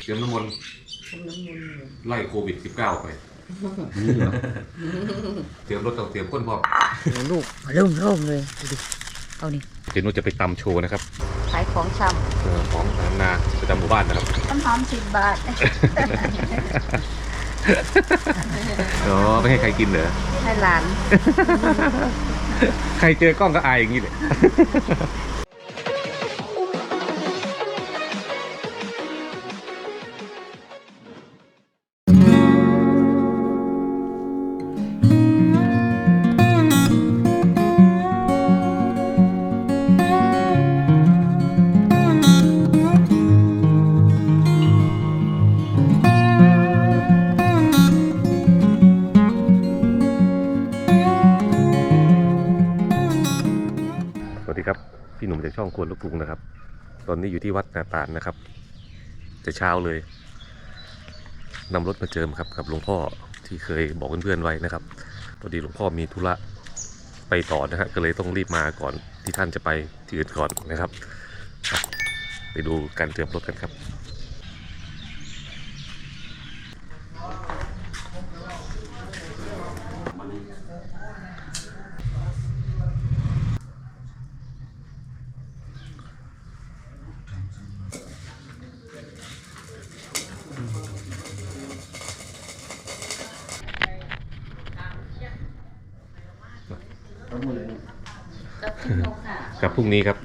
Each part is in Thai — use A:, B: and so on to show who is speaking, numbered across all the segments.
A: เตรียมน้ำมนต์ไล่โควิด -19 ไปเตรียมรถต้องเตรียมก้นพร้อม
B: โอ้ลูกเริ่มเริ่มเลยดูดิเอานี่
A: เจนุชจะไปตำโชว์นะครับ
B: ขายของช
A: เออของร้านนาประจำหมู่บ้านนะครับำ
B: ต้นหอมสิบบาท
A: อ๋อไม่ให้ใครกินเหรอ
B: ให้หลาน
A: ใครเจอกล้องก็อายอย่างนี้เลย ช่องควนลูกกรุงนะครับ ตอนนี้อยู่ที่วัดนาตาลนะครับ จะเช้าเลยนำรถมาเจิมครับกับหลวงพ่อที่เคยบอกเพื่อนๆไว้นะครับพอดีหลวงพ่อมีธุระไปต่อนะฮะก็เลยต้องรีบมาก่อนที่ท่านจะไปที่อื่นก่อนนะครับครับไปดูการเจิมรถกันครับ
B: กับพี่นกค่ะ
A: ครับ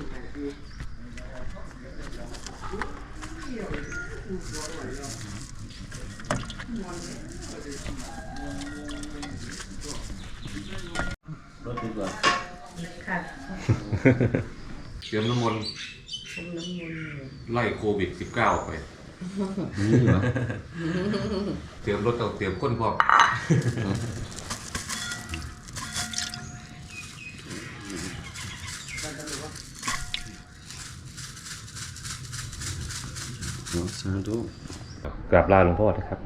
A: รุ่งนี้ครับ
B: ค่ะ
A: เตรียมน้ำมนต์
B: ต้มน้ำมนต์
A: ไล่โควิด -19 ไปเตรียมรถต้องเตรียมก้นพร้อมา
C: ธุ
A: กราบลาหลวงพ่อนะครับ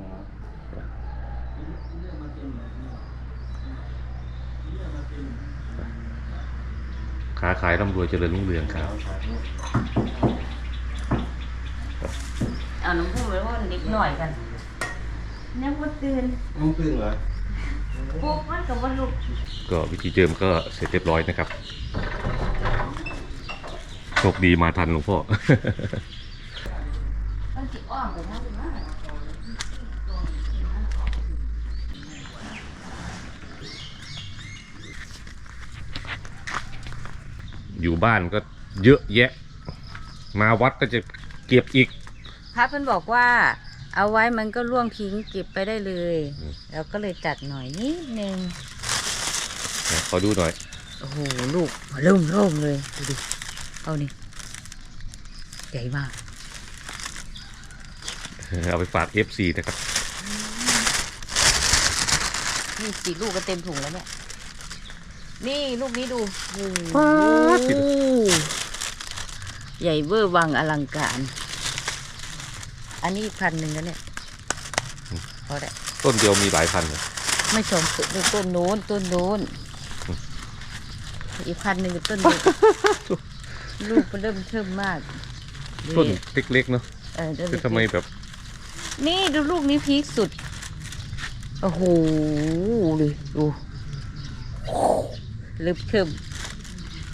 A: ค้าขายร่ำรวยเจริญรุ่งเรืองครับ
B: เอาน้ำพุ่งไว้ว่านิดหน่อยกันเนี่ยว่าตื่น
C: น้องพึ่งเหรอ
B: ปลุกมันกับว่าลูก
A: ก็วิธีเจิมก็เสร็จเรียบร้อยนะครับโชคดีมาทันหลวงพ่อ
B: มันจิอ้อมไปทางนั้น
A: อยู่บ้านก็เยอะแยะ มาวัดก็จะเก็บอีก
B: พระเพิ่นบอกว่า เอาไว้มันก็ล่วงทิ้งเก็บไปได้เลย
A: อืม
B: เราก็เลยจัดหน่อยนิดนึง
A: ขอดูหน่อย
B: โอ้โห ลูกเริ่มเริ่มเลย ดูดิ เอานี่ใหญ่มาก
A: เอาไปฝาก FC นะครับ
B: นี่สี่ลูกก็เต็มถุงแล้วเนี่ย นี่ลูกนี้ดูโอ้โห
A: ป๊าดสิ
B: ใหญ่เวอร์วังอลังการ อันนี้อีกพันหนึ่งแล้วเนี่ยพอได้
A: ต้นเดียวมีหลายพันเลย
B: ไม่ชมต้นต้นโน้นต้นโน้นอีกพันหนึ่งกับต้นนี้ลูกมันเริ่มเทิมมาก
A: ต้น
B: นี่
A: เล็กๆเนาะ
B: เออเริ่
A: คือทำไมแบบ
B: นี่ดูลูกนี้พีคสุด โอ้โหเลยดูเริ่มเทิม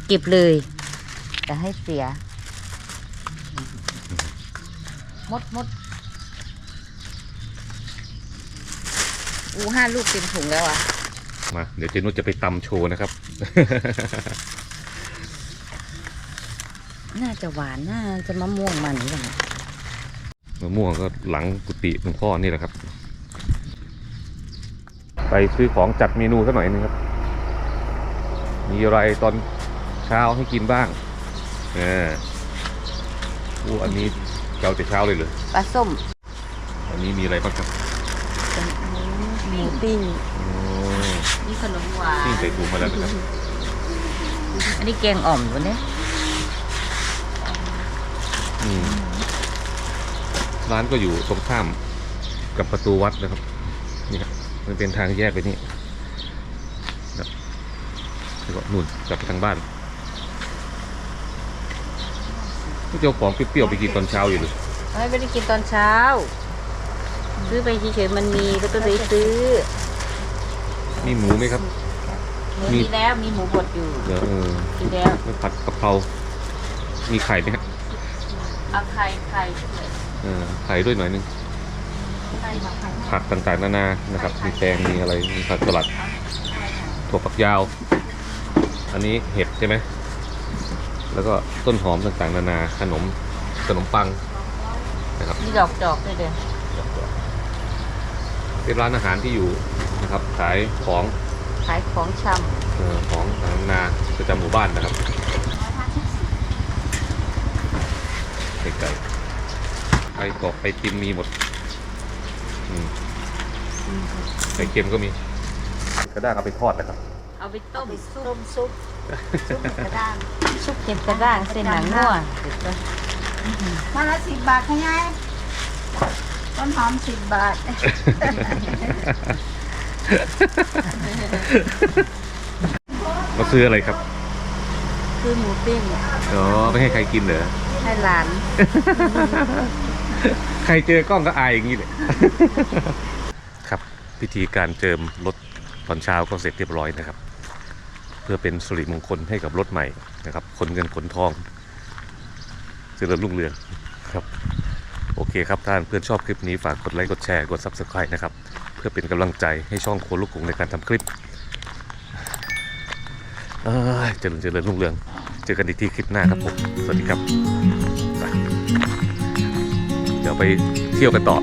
B: เก็บเลยแต่ให้เสีย มดมดอู้ห้าลูกเต็มถุงแล้วอะ
A: มา เดี๋ยวเจนุชจะไปตำโชว์นะครับ
B: น่าจะหวาน น่าจะมะม่วงมันหรือเปล่าเนี่ย
A: มะม่วงก็หลังกุฏิหลวงพ่อนี่แหละครับ ไปซื้อของจัดเมนูสักหน่อยนึงครับ มีอะไรตอนเช้าให้กินบ้างเอออู้อันนี้เจ้าแต่เช้าเลยเหรอ
B: ปลาส้ม
A: อันนี้มีอะไรบ้างครับ
B: หมูปิ้ง
A: โอ้
B: นี่ขนมหวาน
A: ปิ้งใส่ถุงมาแล้วนะครับ
B: อันนี้แกงอ่อมวันนี้
A: อืม ร้านก็อยู่ตรงข้ามกับประตูวัดนะครับนี่ครับมันเป็นทางแยกไปนี่ครับแล้วก็นู่นกลับไปทางบ้านเจ้าของเปรี้ยวๆไปกินตอนเช้าอยู่เลย
B: ไม่ได้กินตอนเช้า ซื้อไปเฉยๆมันมีก็ต้องไปซื้อ
A: มีหมูไหมครับ
B: หมู
A: มี
B: มีแล้วมีหมูบดอยู่
A: เดี๋ยวเออ
B: กินแล้ว
A: แล้วผัดกะเพรา มีไข่ไหมครับ
B: เอาไข่ไข่ ด้วย
A: เออไข่ด้วยหน่อยนึง
B: ไข่มาไข่
A: ผักต่างๆนานานะครับ มีแตงมีอะไรมีผักสลัดถั่วฝักยาว อันนี้เห็ดใช่ไหมแล้วก็ต้นหอมต่างๆ นานาขนมขนมปังนะครับ
B: มีดอกจอกด้วยเด้อ
A: เป็นร้านอาหารที่อยู่นะครับ ขายของ
B: ขายของช
A: เอ่อของต่างๆนานาประจำหมู่บ้านนะครับไก่ไก่ไก่กรอบไก่ติมมีหมดอืมำไข่เค็มก็มี กระด้างเอาไปทอดนะครับ
B: เอาไปต้ม
D: ต้มซุปซุปเห็ดกระด้าง
B: ซุปเก็บกระด้างเส้นหนังงัวเด็ดเลย
D: มาละสิบบาทค่ะยายต้นหอมสิบบาท
A: มาซื้ออะไรครับ
B: คือหมูปิ้ง
A: อ๋อไม่ให้ใครกินเหรอ
B: ให้หลาน
A: ใครเจอกล้องก็อายอย่างนี้เลยครับพิธีการเจิมรถตอนเช้าก็เสร็จเรียบร้อยนะครับ เพื่อเป็นสุริมงคลให้กับรถใหม่นะครับขนเงินขนทองเจริญรุ่งเรืองครับโอเคครับท่านเพื่อนชอบคลิปนี้ฝากกดไลค์กดแชร์กด subscribe นะครับ เพื่อเป็นกำลังใจให้ช่องโคลูกกุงในการทำคลิปเจริญเจริญรุ่งเรือง เจอกันอีกทีคลิปหน้าครับผม สวัสดีครับ ไปเที่ยวกันต่อ